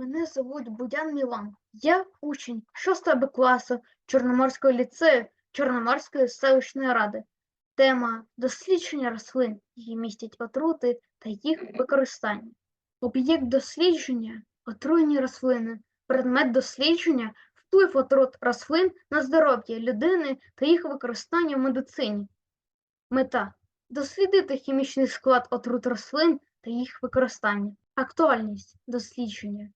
Мене звуть Будян Мілан. Я учень 6 Б класу Чорноморського ліцею Чорноморської селищної ради. Тема дослідження рослин, які містять отрути та їх використання. Об'єкт дослідження отруєні рослини, предмет дослідження вплив отрут рослин на здоров'я людини та їх використання в медицині. Мета дослідити хімічний склад отрут рослин та їх використання. Актуальність дослідження.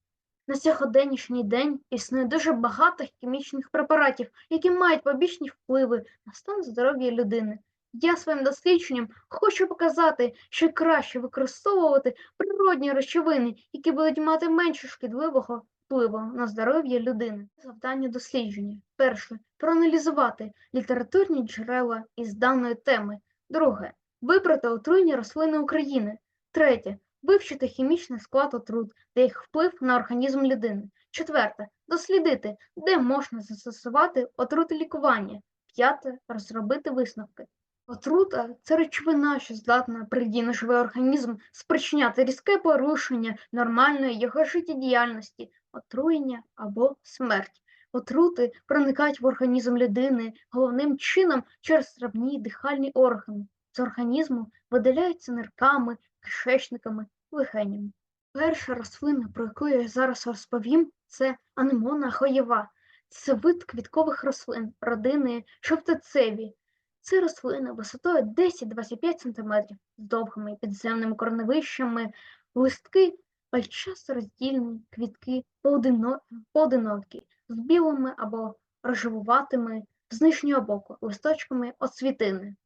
На сьогоднішній день існує дуже багато хімічних препаратів, які мають побічні впливи на стан здоров'я людини. Я своїм дослідженням хочу показати, що краще використовувати природні речовини, які будуть мати менше шкідливого впливу на здоров'я людини. Завдання дослідження. Перше проаналізувати літературні джерела із даної теми. Друге вибрати отруйні рослини України. Третє вивчити хімічний склад отрут та їх вплив на організм людини. Четверте дослідити, де можна застосувати отрути лікування. П'яте розробити висновки. Отрута це речовина, що здатна при дії на живий організм спричиняти різке порушення нормальної його життєдіяльності, отруєння або смерть. Отрути проникають в організм людини головним чином через травні дихальні органи. З організму видаляються нирками, кишечниками, легенями. Перша рослина, про яку я зараз розповім, це анемона хоєва. Це вид квіткових рослин родини шовтецеві. Це рослина висотою 10-25 см з довгими підземними корневищами, листки пальчасто роздільні, квітки поодино- поодинокі, з білими або рожевуватими з нижнього боку листочками оцвітини.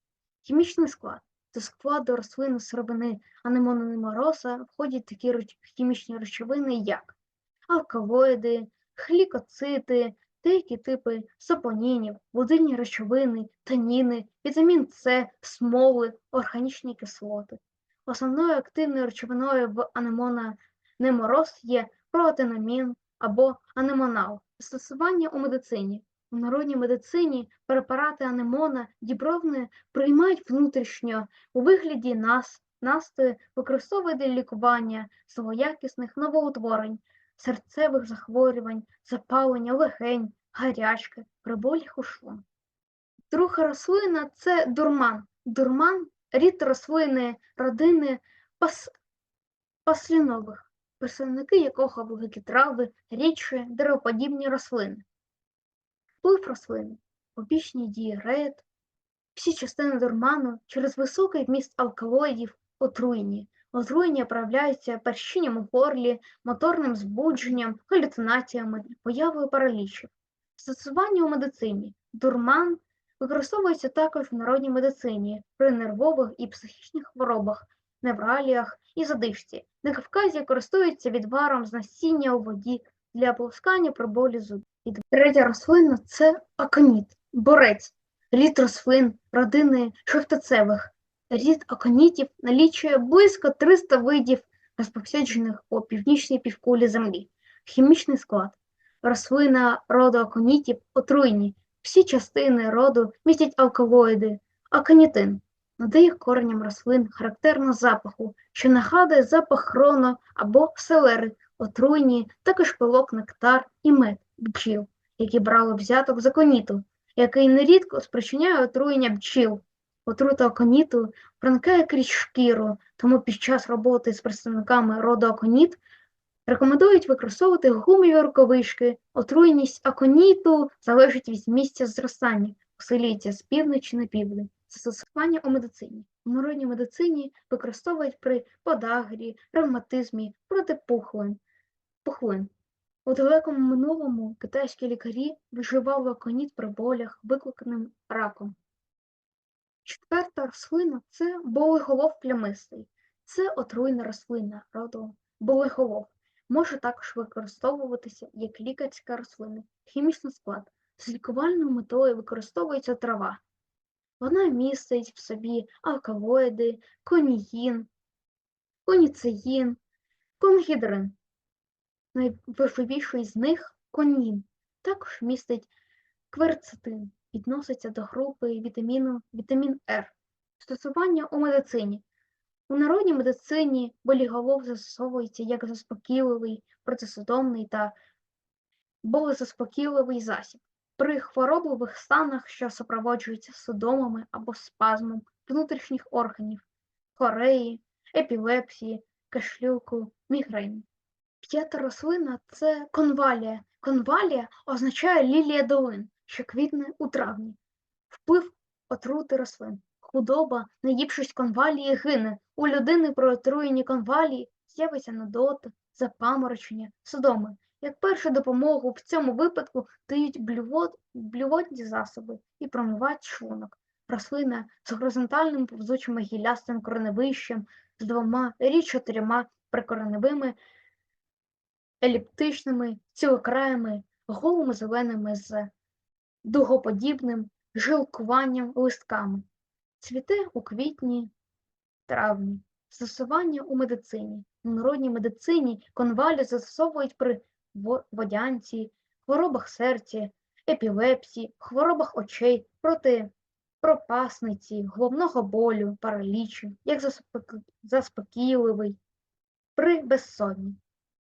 Хімічний склад. До складу рослини сировини анемононемороса входять такі хімічні речовини, як алкалоїди, глікоцити, деякі типи сапонінів, водильні речовини, таніни, вітамін С, смоли, органічні кислоти. Основною активною речовиною в анемононемороз є протинамін або анемонал. Застосування у медицині. У народній медицині препарати анемона дібровни приймають внутрішньо у вигляді нас, насти, використовують для лікування злоякісних новоутворень, серцевих захворювань, запалення легень, гарячки, при болях у шлунку. Друга рослина це дурман. Дурман рід рослини родини пас... паслінових, представники якого великі трави, рідші, деревоподібні рослини. Вплив рослини, побічні дії ред, всі частини дурману через високий вміст алкалоїдів отруєні. Отруєння проявляються першінням у горлі, моторним збудженням, галюцинаціями, появою паралічів. Застосування у медицині. Дурман використовується також в народній медицині при нервових і психічних хворобах, невраліях і задишці. На Кавказі користуються відваром з насіння у воді для ополоскання при болі зубів. І третя рослина це аконіт, борець, рід рослин родини шовтацевих. Рід аконітів налічує близько 300 видів, розповсюджених по північній півкулі Землі. Хімічний склад. Рослина роду аконітів отруйні. Всі частини роду містять алкалоїди, аконітин. Надає коренням рослин характерно запаху, що нагадує запах хроно або селери, отруйні, також пилок нектар і мед бджіл, які брали взяток з аконіту, який нерідко спричиняє отруєння бджіл. Отрута аконіту проникає крізь шкіру, тому під час роботи з представниками роду аконіт рекомендують використовувати гумові рукавички. Отруєність аконіту залежить від місця зростання, посилюється з півночі на південь. Застосування у медицині. У народній медицині використовують при подагрі, ревматизмі, проти пухлин. У далекому минулому китайські лікарі вживали аконіт при болях, викликаним раком. Четверта рослина це болеголов плямистий. Це отруйна рослина роду болеголов. Може також використовуватися як лікарська рослина. Хімічний склад. З лікувальною метою використовується трава. Вона містить в собі алкалоїди, коніїн, коніцеїн, конгідрин. Найважливіший з них конін. Також містить кверцетин, відноситься до групи вітаміну вітамін Р. Стосування у медицині. У народній медицині боліголов застосовується як заспокійливий, протисудомний та болезаспокійливий засіб. При хворобливих станах, що супроводжуються судомами або спазмом внутрішніх органів, хореї, епілепсії, кашлюку, мігрені. П'ята рослина це конвалія. Конвалія означає лілія долин, що квітне у травні. Вплив отрути рослин. Худоба, наївшись конвалії, гине. У людини при отруєнні конвалії з'явиться нудота, запаморочення, судоми. Як першу допомогу в цьому випадку дають блювот, блювотні засоби і промивають шлунок. Рослина з горизонтальним повзучим гілястим кореневищем з двома і чотирма прикореневими еліптичними цілокраями, голими зеленими з дугоподібним жилкуванням листками. Цвіте у квітні, травні. Застосування у медицині. У народній медицині конвалію застосовують при водянці, хворобах серця, епілепсії, хворобах очей, проти пропасниці, головного болю, паралічу, як заспокійливий, при безсонні.